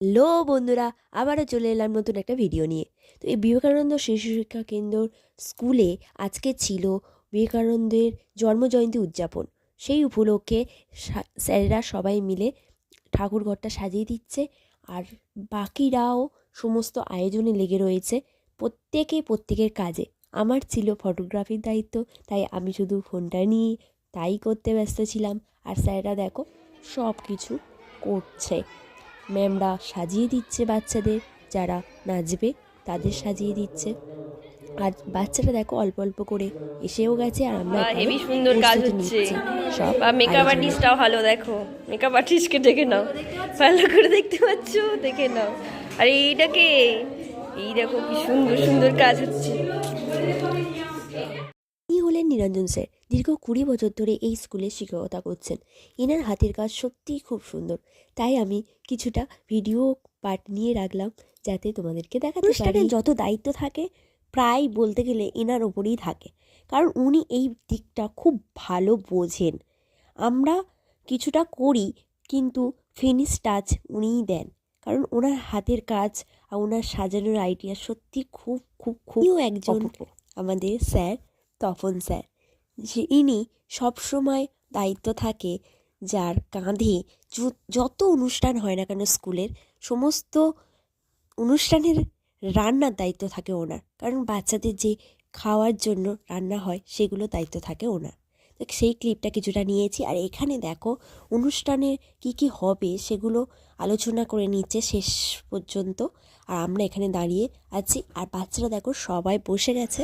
Hello বন্ধুরা, আবারও চলে এলাম নতুন একটা ভিডিও নিয়ে। তো এই বিবেকানন্দ শিশু শিক্ষা কেন্দ্র স্কুলে আজকে ছিল বিবেকানন্দের জন্মজয়ন্তী উদযাপন। সেই উপলক্ষে স্যারেরা সবাই মিলে ঠাকুরঘরটা সাজিয়ে দিচ্ছে আর বাকিরাও সমস্ত আয়োজনে লেগে রয়েছে প্রত্যেকে প্রত্যেকের কাজে। আমার ছিল ফটোগ্রাফির দায়িত্ব, তাই আমি শুধু ফোনটা নিয়ে তাই করতে ব্যস্ত ছিলাম। আর স্যারেরা দেখো সব কিছু করছে। ম্যামরা সাজিয়ে দিচ্ছে বাচ্চাদের যারা নাচবে তাদের সাজিয়ে দিচ্ছে। আর বাচ্চারা দেখো অল্প অল্প করে এসেও গেছে আর আমরা হেবি সুন্দর কাজ হচ্ছে। সব আর মেকআপ আর্টিস্টটাও ভালো দেখো। মেকআপ আর্টিস্টকে দেখে নাও। ভালো করে দেখতে পাচ্ছ? দেখে নাও। আর এইটাকে এই দেখো কি সুন্দর সুন্দর কাজ হচ্ছে। ইনি হলেন নিরঞ্জন স্যার। দীর্ঘ কুড়ি বছর ধরে এই স্কুলে শিক্ষকতা করছেন। এনার হাতের কাজ সত্যিই খুব সুন্দর। তাই আমি কিছুটা ভিডিও পার্ট নিয়ে রাখলাম যাতে তোমাদেরকে দেখাতে পারি। যত দায়িত্ব থাকে প্রায় বলতে গেলে এনার ওপরেই থাকে। কারণ উনি এই দিকটা খুব ভালো বোঝেন। আমরা কিছুটা করি কিন্তু ফিনিশ টাচ উনিই দেন। কারণ ওনার হাতের কাজ আর ওনার সাজানোর আইডিয়া সত্যি খুব খুব খুব একজন আমাদের স্যার তপন স্যার যে ইনি সবসময় দায়িত্ব থাকে যার কাঁধে যত অনুষ্ঠান হয় না কেন স্কুলের, সমস্ত অনুষ্ঠানের রান্নার দায়িত্ব থাকে ওনার। কারণ বাচ্চাদের যে খাওয়ার জন্য রান্না হয়, সেগুলো দায়িত্ব থাকে ওনার। তো সেই ক্লিপটা কিছুটা নিয়েছি। আর এখানে দেখো অনুষ্ঠানে কি কি হবে সেগুলো আলোচনা করে নিচ্ছে শেষ পর্যন্ত। আর আমরা এখানে দাঁড়িয়ে আছি। আর বাচ্চারা দেখো সবাই বসে গেছে।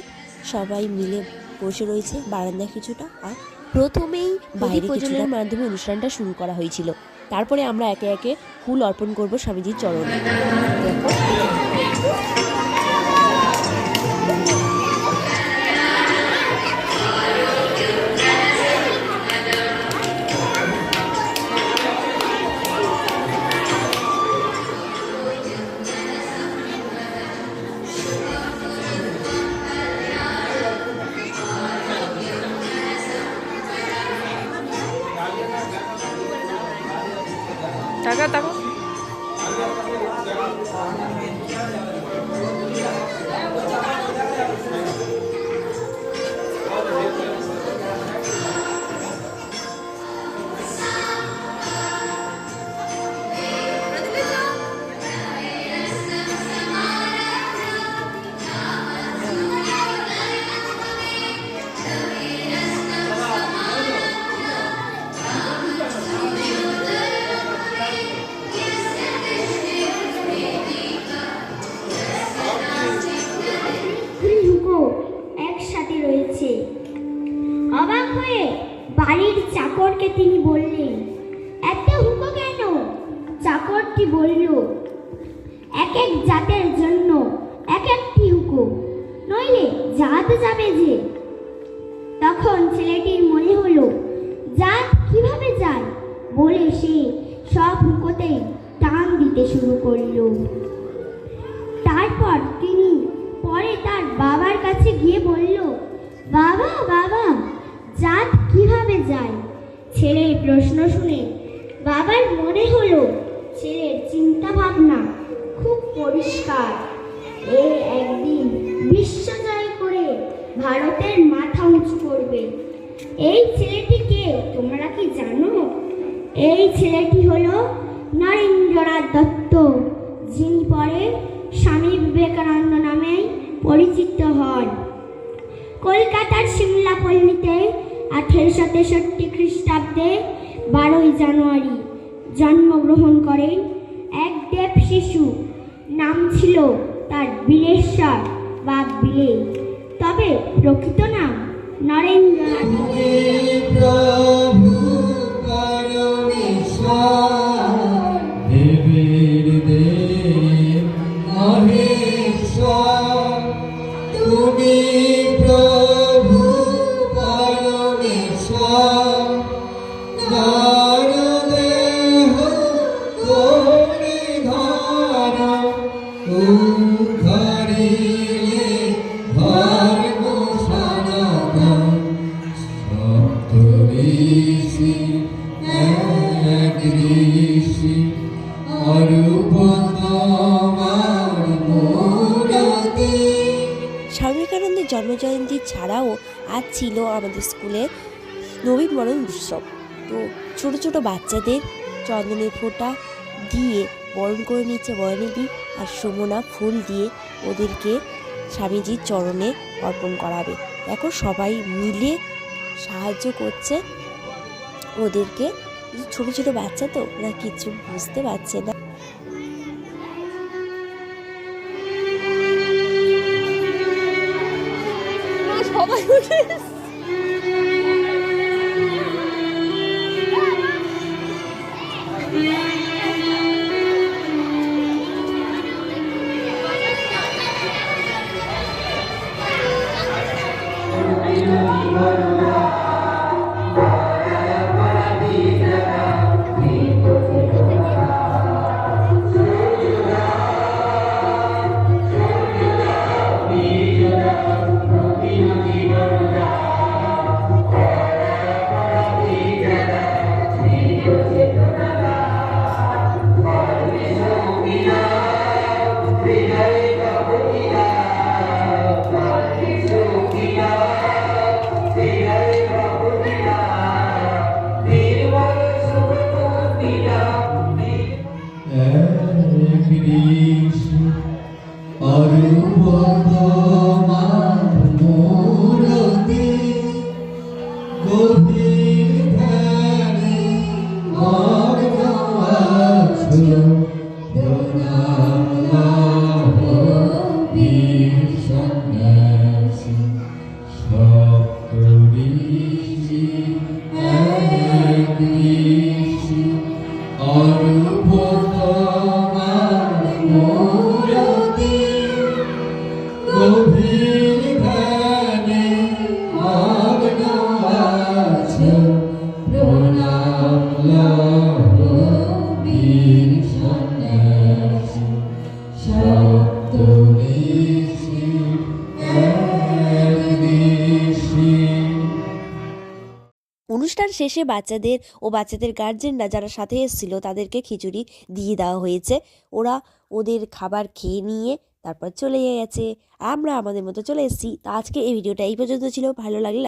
সবাই মিলে বসে রয়েছে বারান্দা কিছুটা। আর প্রথমেই বাইরে কিছুটার মাধ্যমে অনুষ্ঠানটা শুরু করা হয়েছিল। তারপরে আমরা একে একে ফুল অর্পণ করব স্বামীজির চরণে। দেখো টাকা হয়ে বাড়ির চাকরকে তিনি বললেন, এত হুকো কেন? চাকরটি বলল, এক এক জাতের জন্য এক একটি হুকো নইলে জাত যাবে যে। তখন ছেলেটির মনে হলো, জাত কীভাবে যায়? বলে সে সব হুকোতেই টান দিতে শুরু করল। তারপর তিনি পরে তার বাবার কাছে গিয়ে বলল, বাবা বাবা জাত কীভাবে যায়? ছেলের প্রশ্ন শুনে বাবার মনে হলো, ছেলের চিন্তা ভাবনা খুব পরিষ্কার। এ একদিন বিশ্ব জয় করে ভারতের মাথা উঁচু করবে। এই ছেলেটিকে তোমরা কি জানো? এই ছেলেটি হলো নরেন্দ্রনাথ দত্ত, যিনি পরে স্বামী বিবেকানন্দ নামে পরিচিত হন। কলকাতার সিমলা পল্লীতে আঠেরোশো তেষট্টি খ্রিস্টাব্দে বারোই জানুয়ারি জন্মগ্রহণ করেন এক দেব শিশু। নাম ছিল তার বিলেশ্বর বা বিলে তবে প্রকৃত নাম মহেশ্বর, তুমি বিবেকানন্দের জন্মজয়ন্তী ছাড়াও আজ ছিল আমাদের স্কুলে নবীনবরণ উৎসব। তো ছোট ছোট বাচ্চাদের চন্দনের ফোঁটা দিয়ে বরণ করে নিচ্ছে বয়নিদি আর সুমনা ফুল দিয়ে ওদেরকে স্বামীজির চরণে অর্পণ করাবে। এখন সবাই মিলে সাহায্য করছে ওদেরকে। ছোট ছোট বাচ্চা তো? ওরা কিছু বুঝতে পারছে না। অনুষ্ঠান শেষে বাচ্চাদের ও বাচ্চাদের গার্জেনরা যারা সাথে এসেছিল, তাদেরকে খিচুড়ি দিয়ে দেওয়া হয়েছে। ওরা ওদের খাবার খেয়ে নিয়ে তারপর চলে গেছে। আমরা আমাদের মতো চলে এসেছি। তা আজকে এই ভিডিওটা এই পর্যন্ত ছিল। ভালো লাগলে